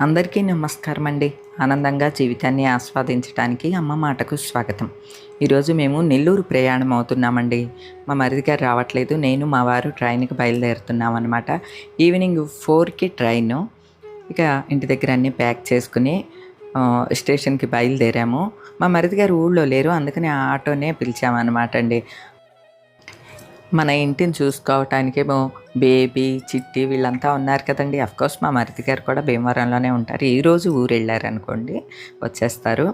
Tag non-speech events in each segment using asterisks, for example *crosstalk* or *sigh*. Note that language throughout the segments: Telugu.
అందరికీ నమస్కారం అండి ఆనందంగా జీవితాన్ని ఆస్వాదించడానికి అమ్మ మాటకు స్వాగతం. ఈరోజు మేము నెల్లూరు ప్రయాణం అవుతున్నామండి. మా మరిది గారు రావట్లేదు. నేను మా వారు ట్రైన్కి బయలుదేరుతున్నాం అనమాట ఈవినింగ్ ఫోర్కి ట్రైన్. ఇక ఇంటి దగ్గర అన్నీ ప్యాక్ చేసుకుని స్టేషన్కి బయలుదేరాము. మా మరిది గారు ఊళ్ళో లేరు. అందుకని ఆ ఆటోనే పిలిచామన్నమాట అండి. మన ఇంటిని చూసుకోవటానికేమో బేబీ చిట్టి వీళ్ళంతా ఉన్నారు కదండి. అఫ్కోర్స్ మా మరిది గారు కూడా భీమవరంలోనే ఉంటారు. ఈరోజు ఊరు వెళ్ళారు అనుకోండి వచ్చేస్తారు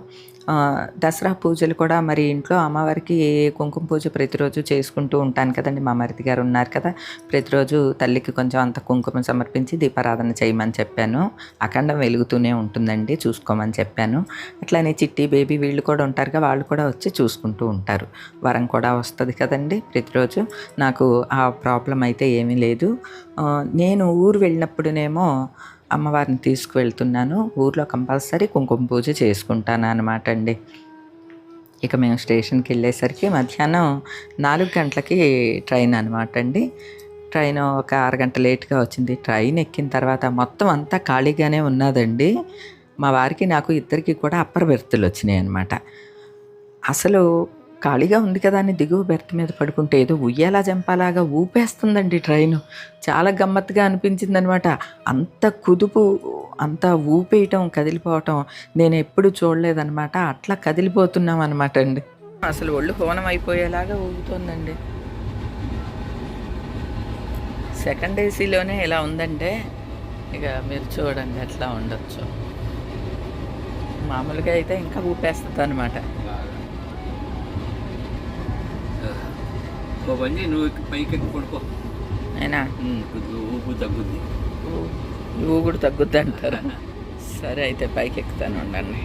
దసరా పూజలు కూడా మరి ఇంట్లో అమ్మవారికి కుంకుమ పూజ ప్రతిరోజు చేసుకుంటూ ఉంటాను కదండి. మా మరిది గారు ఉన్నారు కదా ప్రతిరోజు తల్లికి కొంచెం అంత కుంకుమ సమర్పించి దీపారాధన చేయమని చెప్పాను. అఖండం వెలుగుతూనే ఉంటుందండి చూసుకోమని చెప్పాను. అట్లానే చిట్టి బేబీ వీళ్ళు కూడా ఉంటారుగా వాళ్ళు కూడా వచ్చి చూసుకుంటూ ఉంటారు. వరం కూడా వస్తుంది కదండి ప్రతిరోజు. నాకు ఆ ప్రాబ్లం అయితే ఏమీ లేదు లేదు. నేను ఊరు వెళ్ళినప్పుడునేమో అమ్మవారిని తీసుకువెళ్తున్నాను. ఊర్లో కంపల్సరీ కుంకుమ పూజ చేసుకుంటాను అనమాట అండి. ఇక మేము స్టేషన్కి వెళ్ళేసరికి మధ్యాహ్నం నాలుగు గంటలకి ట్రైన్ అనమాట అండి. ట్రైన్ ఒక అరగంట లేట్గా వచ్చింది. ట్రైన్ ఎక్కిన తర్వాత మొత్తం అంతా ఖాళీగానే ఉన్నదండి. మా వారికి నాకు ఇద్దరికి కూడా అప్పర్ బెర్తులు వచ్చినాయి అనమాట అసలు ఖాళీగా ఉంది కదా అని దిగువ బెర్త్ మీద పడుకుంటే ఏదో ఉయ్యాలా జంపాలాగా ఊపేస్తుందండి ట్రైన్. చాలా గమ్మత్తుగా అనిపించింది అనమాట అంత కుదుపు అంత ఊపేయటం కదిలిపోవటం నేను ఎప్పుడు చూడలేదనమాట. అట్లా కదిలిపోతున్నాం అనమాట అండి. అసలు ఒళ్ళు హోనం అయిపోయేలాగా ఊగుతోందండి. సెకండ్ ఏసీలోనే ఇలా ఉందంటే ఇక మీరు చూడండి ఎట్లా ఉండొచ్చు. మామూలుగా అయితే ఇంకా ఊపేస్తుంది అనమాట ఓ నువ్వు పైకి ఎక్కి పడుకో. అయినా? ఊపు తగ్గుద్ది. నువ్వు కూడా తగ్గుద్ది అంటారు. సరే అయితే పైకి ఎక్కుతాను ఉండండి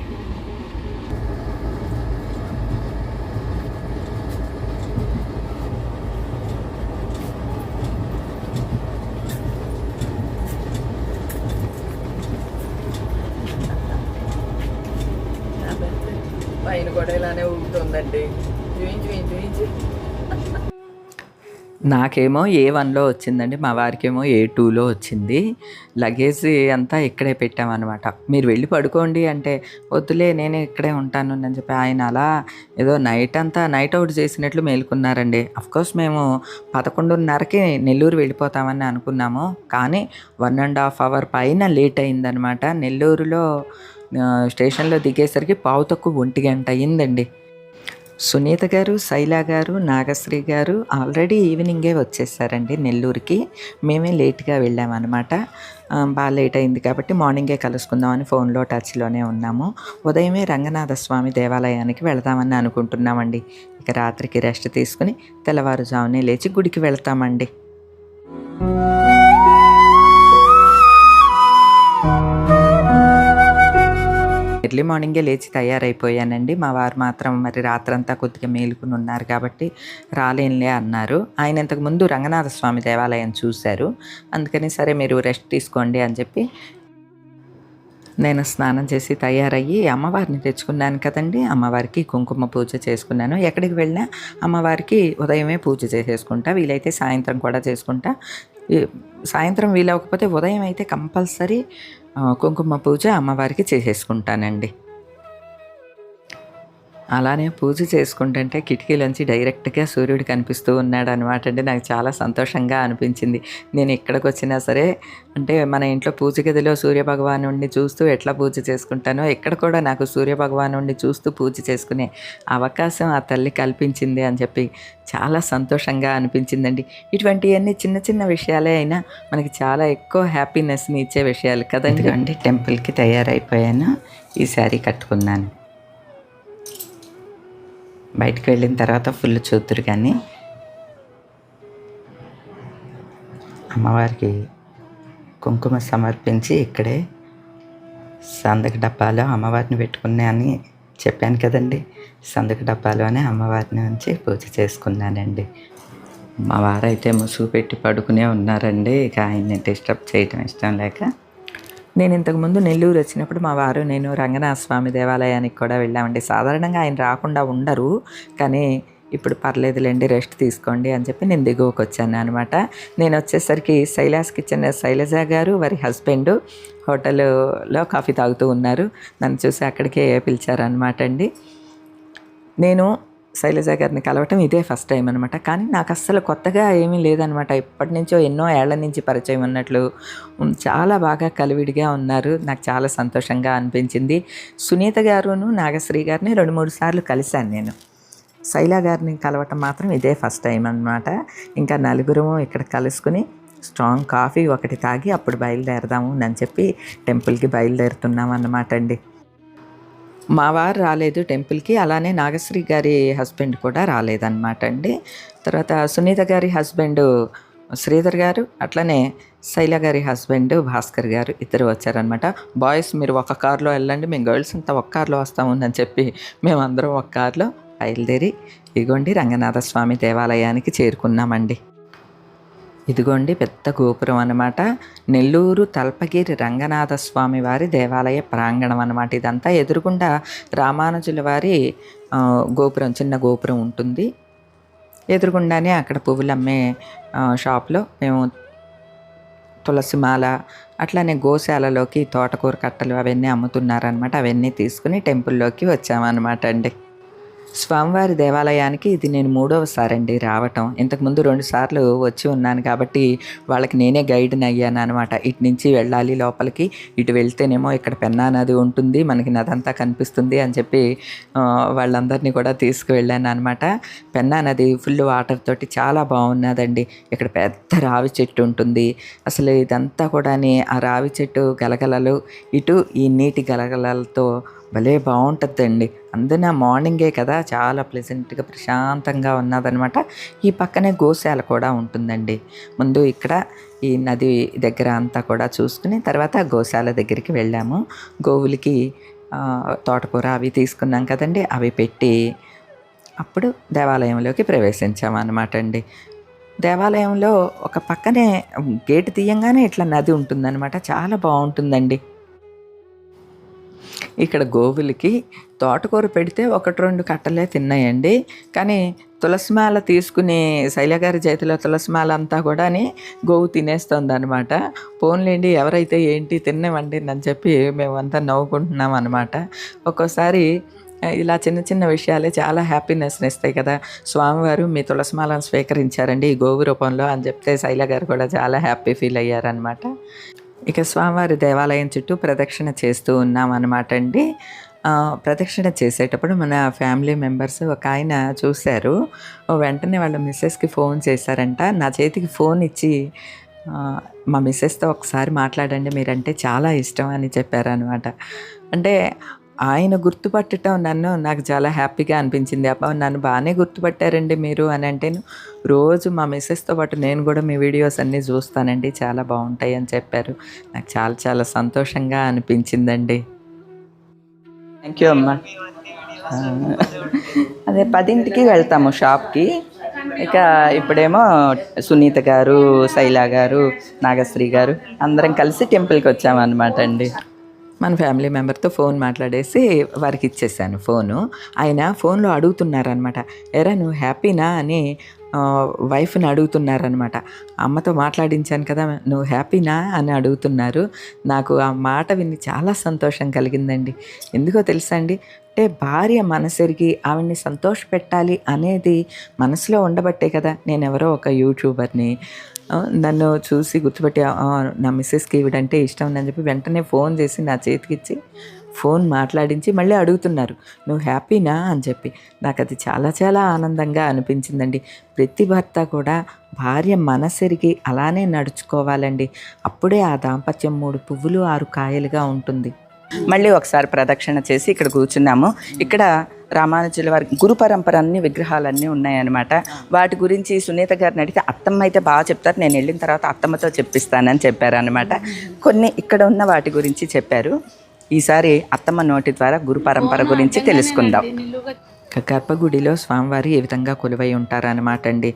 పైన కూడా ఇలానే ఊగుతుందండి నాకేమో ఏ వన్లో వచ్చిందండి మా వారికేమో ఏ టూలో వచ్చింది. లగేజ్ అంతా ఇక్కడే పెట్టామన్నమాట. మీరు వెళ్ళి పడుకోండి అంటే వద్దులే నేను ఇక్కడే ఉంటాను అని చెప్పి ఆయన అలా ఏదో నైట్ అంతా నైట్ అవుట్ చేసినట్లు మేలుకున్నారండి. కోర్స్ మేము పదకొండున్నరకి నెల్లూరు వెళ్ళిపోతామని అనుకున్నాము. కానీ వన్ అండ్ హాఫ్ అవర్ పైన లేట్ అయిందనమాట నెల్లూరులో స్టేషన్లో దిగేసరికి పావు తక్కువ ఒంటి గంట అయ్యిందండి. సునీత గారు శైలా గారు నాగశ్రీ గారు ఆల్రెడీ ఈవినింగే వచ్చేసారండి నెల్లూరుకి. మేమే లేట్గా వెళ్ళామన్నమాట. బాగా లేట్ అయింది కాబట్టి మార్నింగే కలుసుకుందామని ఫోన్లో టచ్లోనే ఉన్నాము. ఉదయమే రంగనాథ స్వామి దేవాలయానికి వెళదామని అనుకుంటున్నామండి. ఇక రాత్రికి రెస్ట్ తీసుకుని తెల్లవారుజామునే లేచి గుడికి వెళ్తామండి. ఎర్లీ మార్నింగే లేచి తయారైపోయానండి. మా వారు మాత్రం మరి రాత్రంతా కొద్దిగా మేలుకుని ఉన్నారు కాబట్టి రాలేనులే అన్నారు. ఆయన ఇంతకుముందు రంగనాథ స్వామి దేవాలయం చూశారు. అందుకని సరే మీరు రెస్ట్ తీసుకోండి అని చెప్పి నేను స్నానం చేసి తయారయ్యి అమ్మవారిని తెచ్చుకున్నాను కదండి. అమ్మవారికి కుంకుమ పూజ చేసుకున్నాను. ఎక్కడికి వెళ్ళినా అమ్మవారికి ఉదయమే పూజ చేసేసుకుంటా వీలైతే సాయంత్రం కూడా చేసుకుంటా. సాయంత్రం వీలవకపోతే ఉదయం అయితే కంపల్సరీ కుంకుమ పూజ అమ్మవారికి చేసేసుకుంటానండి. అలానే పూజ చేసుకుంటుంటే కిటికీలోంచి డైరెక్ట్గా సూర్యుడు కనిపిస్తూ ఉన్నాడు అనమాట అంటే నాకు చాలా సంతోషంగా అనిపించింది. నేను ఎక్కడికి వచ్చినా సరే అంటే మన ఇంట్లో పూజ గదిలో సూర్య చూస్తూ ఎట్లా పూజ చేసుకుంటానో ఇక్కడ కూడా నాకు సూర్య చూస్తూ పూజ చేసుకునే అవకాశం ఆ తల్లి కల్పించింది అని చెప్పి చాలా సంతోషంగా అనిపించిందండి. ఇటువంటివన్నీ చిన్న చిన్న విషయాలే అయినా మనకి చాలా ఎక్కువ హ్యాపీనెస్ని ఇచ్చే విషయాలు కదండి. అండి టెంపుల్కి తయారైపోయాను. ఈ శారీ కట్టుకున్నాను. బయటికి వెళ్ళిన తర్వాత ఫుల్ చూతురు కానీ అమ్మవారికి కుంకుమ సమర్పించి ఇక్కడే సందక డబ్బాలో అమ్మవారిని పెట్టుకున్నా అని చెప్పాను కదండి. సందక డబ్బాలోనే అమ్మవారిని ఉంచి పూజ చేసుకున్నానండి. మా వారైతే ముసుగు పెట్టి పడుకునే ఉన్నారండి. ఇక ఆయన్ని డిస్టర్బ్ చేయటం ఇష్టం లేక నేను ఇంతకుముందు నెల్లూరు వచ్చినప్పుడు మా వారు నేను రంగనాథ స్వామి దేవాలయానికి కూడా వెళ్ళామండి. సాధారణంగా ఆయన రాకుండా ఉండరు కానీ ఇప్పుడు పర్లేదులేండి రెస్ట్ తీసుకోండి అని చెప్పి నేను దిగువకు వచ్చాను అనమాట నేను వచ్చేసరికి శైలాస్ కిచెన్ శైలజ గారు వారి హస్బెండ్ హోటల్లో కాఫీ తాగుతూ ఉన్నారు. నన్ను చూసి అక్కడికే పిలిచారనమాట అండి. నేను శైలజ గారిని కలవటం ఇదే ఫస్ట్ టైం అనమాట కానీ నాకు అస్సలు కొత్తగా ఏమీ లేదనమాట ఇప్పటి నుంచో ఎన్నో ఏళ్ళ నుంచి పరిచయం ఉన్నట్లు చాలా బాగా కలివిడిగా ఉన్నారు. నాకు చాలా సంతోషంగా అనిపించింది. సునీత గారును నాగశ్రీ గారిని రెండు మూడు సార్లు కలిశాను నేను. శైలా గారిని కలవటం మాత్రం ఇదే ఫస్ట్ టైం అనమాట ఇంకా నలుగురము ఇక్కడ కలుసుకుని స్ట్రాంగ్ కాఫీ ఒకటి తాగి అప్పుడు బయలుదేరదాము అని చెప్పి టెంపుల్కి బయలుదేరుతున్నాం అన్నమాట అండి. మా వారు రాలేదు టెంపుల్కి. అలానే నాగశ్రీ గారి హస్బెండ్ కూడా రాలేదన్నమాట అండి. తర్వాత సునీత గారి హస్బెండ్ శ్రీధర్ గారు అట్లనే శైల గారి హస్బెండ్ భాస్కర్ గారు ఇద్దరు వచ్చారనమాట బాయ్స్ మీరు ఒక కార్లో వెళ్ళండి మేము గర్ల్స్ అంతా ఒక కార్లో వస్తాము చెప్పి మేమందరం ఒక కార్లో బయలుదేరి ఇదిగోండి రంగనాథ స్వామి దేవాలయానికి చేరుకున్నామండి. ఇదిగోండి పెద్ద గోపురం అనమాట నెల్లూరు తల్పగిరి రంగనాథ స్వామి వారి దేవాలయ ప్రాంగణం అనమాట ఇదంతా. ఎదురుగుండా రామానుజుల వారి గోపురం చిన్న గోపురం ఉంటుంది. ఎదురుగుండానే అక్కడ పువ్వులు అమ్మే షాప్లో మేము తులసిమాల అట్లానే గోశాలలోకి తోటకూర కట్టలు అవన్నీ అమ్ముతున్నారనమాట అవన్నీ తీసుకుని టెంపుల్లోకి వచ్చామన్నమాట అండి. స్వామివారి దేవాలయానికి ఇది నేను మూడవసారండి రావటం. ఇంతకుముందు రెండుసార్లు వచ్చి ఉన్నాను కాబట్టి వాళ్ళకి నేనే గైడ్ని అయ్యాను అనమాట ఇటు నుంచి వెళ్ళాలి లోపలికి ఇటు వెళ్తేనేమో ఇక్కడ పెన్నా నది ఉంటుంది మనకి నది అంతా కనిపిస్తుంది అని చెప్పి వాళ్ళందరినీ కూడా తీసుకువెళ్ళాను అనమాట పెన్నా నది ఫుల్ వాటర్ తోటి చాలా బాగున్నదండి. ఇక్కడ పెద్ద రావి చెట్టు ఉంటుంది. అసలు ఇదంతా కూడా ఆ రావి చెట్టు గలగలలు ఇటు ఈ నీటి గలగలలతో భలే బాగుంటుందండి అందున మార్నింగే కదా చాలా ప్లెజెంట్గా ప్రశాంతంగా ఉన్నదనమాట ఈ పక్కనే గోశాల కూడా ఉంటుందండి. ముందు ఇక్కడ ఈ నది దగ్గర అంతా కూడా చూసుకుని తర్వాత గోశాల దగ్గరికి వెళ్ళాము. గోవులకి తోటకూర అవి తీసుకున్నాం కదండి. అవి పెట్టి అప్పుడు దేవాలయంలోకి ప్రవేశించాము అనమాట అండి దేవాలయంలో ఒక పక్కనే గేటు తీయంగానే ఇట్లా నది ఉంటుందన్నమాట. చాలా బాగుంటుందండి ఇక్కడ గోవులకి తోటకూర పెడితే ఒకటి రెండు కట్టలే తిన్నాయండి. కానీ తులసిమాల తీసుకుని శైలగారి చేతిలో తులసిమాల అంతా కూడా గోవు తినేస్తుంది అనమాట పోన్లేండి ఎవరైతే ఏంటి తిన్నవండి అని చెప్పి మేమంతా నవ్వుకుంటున్నాం అనమాట ఒక్కోసారి ఇలా చిన్న చిన్న విషయాలే చాలా హ్యాపీనెస్ని ఇస్తాయి కదా. స్వామివారు మీ తులసిమాలను స్వీకరించారండి ఈ గోవు రూపంలో అని చెప్తే శైల గారు కూడా చాలా హ్యాపీ ఫీల్ అయ్యారనమాట ఇక స్వామివారి దేవాలయం చుట్టూ ప్రదక్షిణ చేస్తూ ఉన్నాం అనమాట అండి ప్రదక్షిణ చేసేటప్పుడు మన ఫ్యామిలీ మెంబర్స్ ఒక ఆయన చూశారు. వెంటనే వాళ్ళ మిస్సెస్కి ఫోన్ చేశారంట. నా చేతికి ఫోన్ ఇచ్చి మా మిస్సెస్తో ఒకసారి మాట్లాడండి మీరంటే చాలా ఇష్టం అని చెప్పారనమాట అంటే ఆయన గుర్తుపట్టడం నన్ను నాకు చాలా హ్యాపీగా అనిపించింది. అబ్బా నన్ను బాగానే గుర్తుపట్టారండి మీరు అని అంటే రోజు మా మిస్సెస్తో పాటు నేను కూడా మీ వీడియోస్ అన్నీ చూస్తానండి. చాలా బాగుంటాయి అని చెప్పారు. నాకు చాలా చాలా సంతోషంగా అనిపించిందండి. థ్యాంక్ యూ అమ్మా. అదే పదింటికి వెళ్తాము షాప్కి. ఇక ఇప్పుడేమో సునీత గారు శైలా గారు నాగశ్రీ గారు అందరం కలిసి టెంపుల్కి వచ్చామన్నమాట అండి. మన ఫ్యామిలీ మెంబర్తో ఫోన్ మాట్లాడేసి వారికి ఇచ్చేసాను ఫోను. ఆయన ఫోన్లో అడుగుతున్నారనమాట ఎరా నువ్వు హ్యాపీనా? అని వైఫ్ని అడుగుతున్నారనమాట అమ్మతో మాట్లాడించాను కదా నువ్వు హ్యాపీనా? అని అడుగుతున్నారు. నాకు ఆ మాట విని చాలా సంతోషం కలిగిందండి. ఎందుకో తెలుసా అండి? అంటే భార్య మనసెరిగి ఆవిడ్ని సంతోషపెట్టాలి అనేది మనసులో ఉండబట్టే కదా నేను ఎవరో ఒక యూట్యూబర్ని నన్ను చూసి గుర్తుపెట్టి నా మిస్సెస్కి ఈవిడంటే ఇష్టం అని చెప్పి వెంటనే ఫోన్ చేసి నా చేతికి ఇచ్చి ఫోన్ మాట్లాడించి మళ్ళీ అడుగుతున్నారు. నువ్వు హ్యాపీనా? అని చెప్పి. నాకు అది చాలా చాలా ఆనందంగా అనిపించిందండి. ప్రతి భర్త కూడా భార్య మనసెరిగి అలానే నడుచుకోవాలండి. అప్పుడే ఆ దాంపత్యం మూడు పువ్వులు ఆరు కాయలుగా ఉంటుంది. మళ్ళీ ఒకసారి ప్రదక్షిణ చేసి ఇక్కడ కూర్చున్నాము. ఇక్కడ రామానుజుల వారి గురు పరంపర అన్ని విగ్రహాలన్నీ ఉన్నాయన్నమాట. వాటి గురించి సునీత గారిని అడిగితే అత్తమ్మ అయితే బాగా చెప్తారు నేను వెళ్ళిన తర్వాత అత్తమ్మతో చెప్పిస్తానని చెప్పారనమాట కొన్ని ఇక్కడ ఉన్న వాటి గురించి చెప్పారు. ఈసారి అత్తమ్మ నోటి ద్వారా గురు పరంపర గురించి తెలుసుకుందాం. గర్భగుడిలో స్వామివారు ఏ విధంగా కొలువై ఉంటారన్నమాట అండి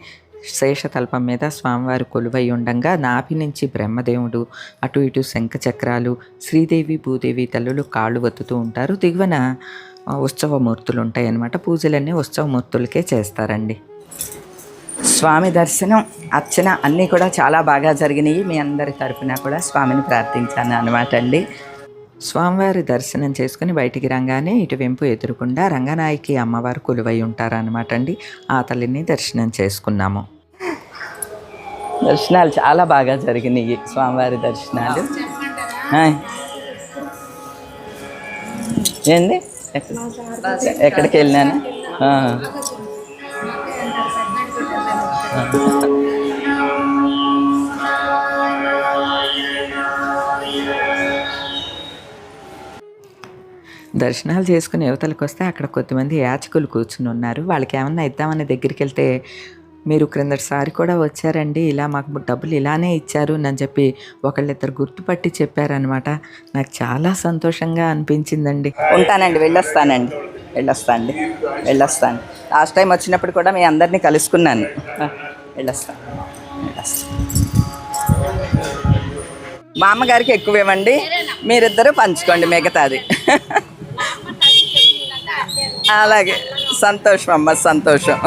శేషతల్పం మీద స్వామివారు కొలువై ఉండంగా నాభి నుంచి బ్రహ్మదేవుడు అటు ఇటు శంఖ చక్రాలు శ్రీదేవి భూదేవి తల్లులు కాళ్ళు వత్తుతూ ఉంటారు. దిగువన ఉత్సవ ఉత్సవమూర్తులు ఉంటాయి అన్నమాట పూజలన్నీ ఉత్సవ మూర్తులకే చేస్తారండి. స్వామి దర్శనం అర్చన అన్నీ కూడా చాలా బాగా జరిగినాయి. మీ అందరి తరఫున కూడా స్వామిని ప్రార్థించాను అనమాట అండి. స్వామివారి దర్శనం చేసుకుని బయటికి రంగానే ఇటు వెంపు ఎదురుకుండా రంగనాయకి అమ్మవారు కొలువై ఉంటారనమాట అండి. ఆ తల్లిని దర్శనం చేసుకున్నాము. దర్శనాలు చాలా బాగా జరిగినాయి స్వామివారి దర్శనాలు. ఏంది? ఎక్కడికి వెళ్ళినాను దర్శనాలు చేసుకుని యువతలకు వస్తే అక్కడ కొద్దిమంది యాచకులు కూర్చుని ఉన్నారు. వాళ్ళకి ఏమన్నా ఇద్దామని దగ్గరికి వెళ్తే మీరు క్రిందటిసారి కూడా వచ్చారండి ఇలా మాకు డబ్బులు ఇలానే ఇచ్చారు అని చెప్పి ఒకళ్ళిద్దరు గుర్తుపట్టి చెప్పారనమాట నాకు చాలా సంతోషంగా అనిపించిందండి. ఉంటానండి వెళ్ళొస్తానండి వెళ్ళొస్తాండి వెళ్ళొస్తాను లాస్ట్ టైం వచ్చినప్పుడు కూడా మీ అందరినీ కలుసుకున్నాను. వెళ్ళొస్తాను వెళ్ళొస్తాను మా అమ్మగారికి ఎక్కువ ఇవ్వండి మీరిద్దరూ పంచుకోండి మిగతాది. అలాగే సంతోషం అమ్మ సంతోషం.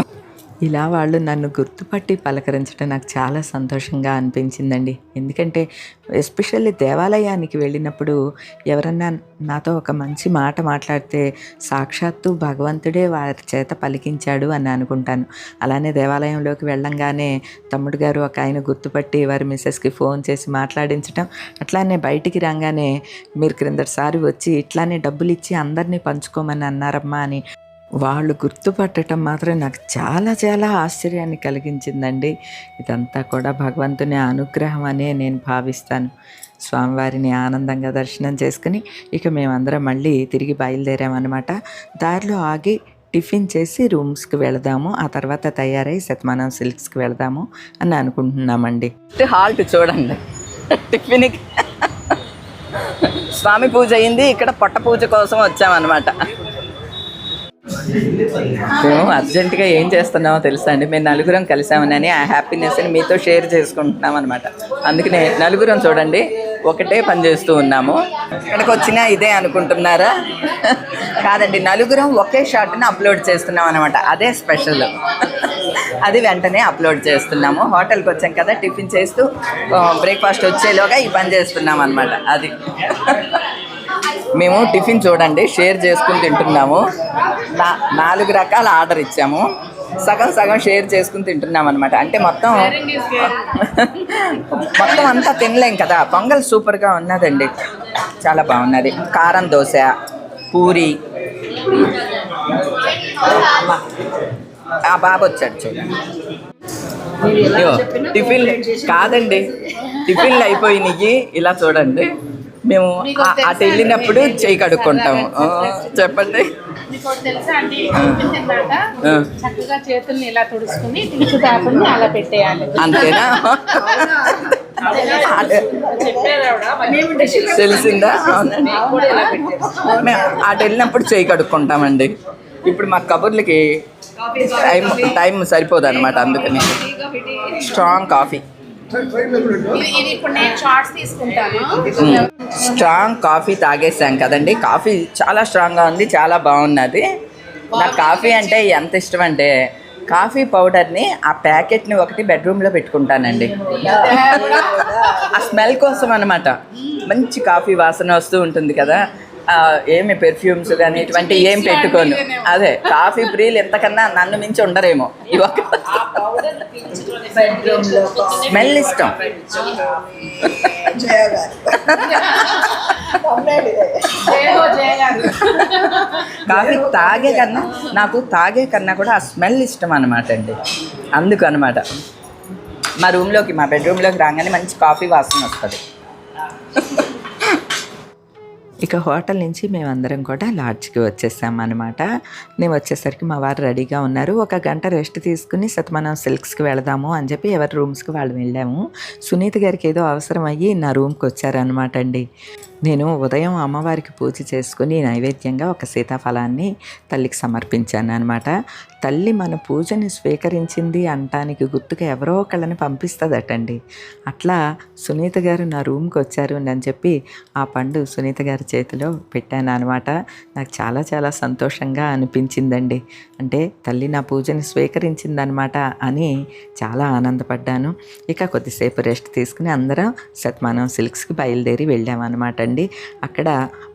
ఇలా వాళ్ళు నన్ను గుర్తుపట్టి పలకరించడం నాకు చాలా సంతోషంగా అనిపించిందండి. ఎందుకంటే ఎస్పెషల్లీ దేవాలయానికి వెళ్ళినప్పుడు ఎవరన్నా నాతో ఒక మంచి మాట మాట్లాడితే సాక్షాత్తు భగవంతుడే వారి చేత పలికించాడు అని అనుకుంటాను. అలానే దేవాలయంలోకి వెళ్ళంగానే తమ్ముడు గారు ఒక ఆయన గుర్తుపట్టి వారి మిస్సెస్కి ఫోన్ చేసి మాట్లాడించటం అట్లానే బయటికి రాగానే మీరు క్రిందటిసారి వచ్చి ఇట్లానే డబ్బులు ఇచ్చి అందరినీ పంచుకోమని అన్నారమ్మా అని వాళ్ళు గుర్తుపట్టడం మాత్రం నాకు చాలా చాలా ఆశ్చర్యాన్ని కలిగించిందండి. ఇదంతా కూడా భగవంతుని అనుగ్రహం అనే నేను భావిస్తాను. స్వామివారిని ఆనందంగా దర్శనం చేసుకుని ఇక మేమందరం మళ్ళీ తిరిగి బయలుదేరామన్నమాట. దారిలో ఆగి టిఫిన్ చేసి రూమ్స్కి వెళదాము. ఆ తర్వాత తయారై శతమానం సిల్క్స్కి వెళదాము అని అనుకుంటున్నామండి. హాల్ట్ చూడండి. టిఫిన్కి స్వామి పూజ అయింది. ఇక్కడ పొట్ట పూజ కోసం వచ్చామన్నమాట. మేము అర్జెంటుగా ఏం చేస్తున్నామో తెలుసా అండి? మేము నలుగురం కలిసామనని ఆ హ్యాపీనెస్ని మీతో షేర్ చేసుకుంటున్నాం అనమాట అందుకనే నలుగురం చూడండి ఒకటే పని చేస్తూ ఉన్నాము. ఇక్కడికి వచ్చినా ఇదే అనుకుంటున్నారా? *laughs* కాదండి నలుగురం ఒకే షాట్ని అప్లోడ్ చేస్తున్నాం అనమాట అదే స్పెషల్ *laughs* అది వెంటనే అప్లోడ్ చేస్తున్నాము. హోటల్కి వచ్చాం కదా టిఫిన్ చేస్తూ బ్రేక్ఫాస్ట్ వచ్చేలోగా ఈ పని చేస్తున్నాం అనమాట అది. *laughs* మేము టిఫిన్ చూడండి షేర్ చేసుకుని తింటున్నాము. నాలుగు రకాల ఆర్డర్ ఇచ్చాము. సగం సగం షేర్ చేసుకుని తింటున్నాం అనమాట అంటే మొత్తం మొత్తం అంతా తినలేం కదా. పొంగల్ సూపర్గా ఉన్నదండి. చాలా బాగున్నది. కారం దోశ పూరి. ఆ బాబు వచ్చాడు చూడండి. అయ్యో, టిఫిన్ కాదండి. టిఫిన్లు అయిపోయినాయి. ఇలా చూడండి. మేము అటు వెళ్ళినప్పుడు చేయి కడుక్కుంటాము. చెప్పండి. మీకు ఒకటి తెలుసా అండి? టిఫిన్ తిన్నాక ఆ. చక్కగా చేతుల్ని ఇలా తుడుచుకుని టిష్యూ పేపర్ని అలా పెట్టేయాలి. అంతేనా. తెలిసిందా? మేము అటు వెళ్ళినప్పుడు చేయి కడుక్కుంటామండి. ఇప్పుడు మా కబుర్లకి టైం టైం సరిపోదు అనమాట అందుకని. Strong coffee. స్ట్రాంగ్ కాఫీ తాగేసాం కదండి. కాఫీ చాలా స్ట్రాంగ్గా ఉంది చాలా బాగున్నది. నాకు కాఫీ అంటే ఎంత ఇష్టం అంటే కాఫీ పౌడర్ని ఆ ప్యాకెట్ని ఒకటి బెడ్రూమ్లో పెట్టుకుంటానండి. ఆ స్మెల్ కోసం అనమాట మంచి కాఫీ వాసన వస్తూ ఉంటుంది కదా. ఏమి పెర్ఫ్యూమ్స్ కానీ ఇటువంటి ఏం పెట్టుకోను. అదే కాఫీ ప్రియులు ఎంతకన్నా నన్ను మించి ఉండరేమో. ఈ ఒక్క స్మెల్ ఇష్టం. *laughs* కాఫీ తాగే కన్నా నాకు తాగే కన్నా కూడా ఆ స్మెల్ ఇష్టం అనమాట అండి. అందుకు అనమాట మా రూమ్లోకి మా బెడ్రూమ్లోకి రాగానే మంచి కాఫీ వాసన వస్తుంది. ఇక హోటల్ నుంచి మేమందరం కూడా లాడ్జ్కి వచ్చేసామన్నమాట అనమాట వచ్చేసరికి మా వారు రెడీగా ఉన్నారు. ఒక గంట రెస్ట్ తీసుకుని శతమానం సిల్క్స్కి వెళదాము అని చెప్పి ఎవరి రూమ్స్కి వాళ్ళు వెళ్ళాము. సునీత గారికి ఏదో అవసరం అయ్యి నా రూమ్కి వచ్చారనమాట అండి. నేను ఉదయం అమ్మవారికి పూజ చేసుకుని నైవేద్యంగా ఒక సీతాఫలాన్ని తల్లికి సమర్పించాను అనమాట తల్లి మన పూజని స్వీకరించింది అంటానికి గుర్తుగా ఎవరో ఒకళ్ళని పంపిస్తుందటండి. అట్లా సునీత గారు నా రూమ్కి వచ్చారు అని చెప్పి ఆ పండు సునీత గారి చేతిలో పెట్టాను అనమాట నాకు చాలా చాలా సంతోషంగా అనిపించిందండి. అంటే తల్లి నా పూజని స్వీకరించిందనమాట అని చాలా ఆనందపడ్డాను. ఇక కొద్దిసేపు రెస్ట్ తీసుకుని అందరం శతమానం సిల్క్స్కి బయలుదేరి వెళ్ళామన్నమాట అండి అక్కడ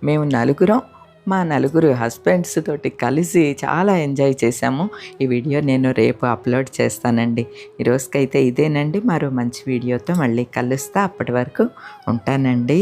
మేము నలుగురం మా నలుగురు హస్బెండ్స్ తోటి కలిసి చాలా ఎంజాయ్ చేశాము. ఈ వీడియో నేను రేపు అప్లోడ్ చేస్తానండి. ఈరోజుకైతే ఇదేనండి. మరో మంచి వీడియోతో మళ్ళీ కలుస్తా. అప్పటి వరకు ఉంటానండి.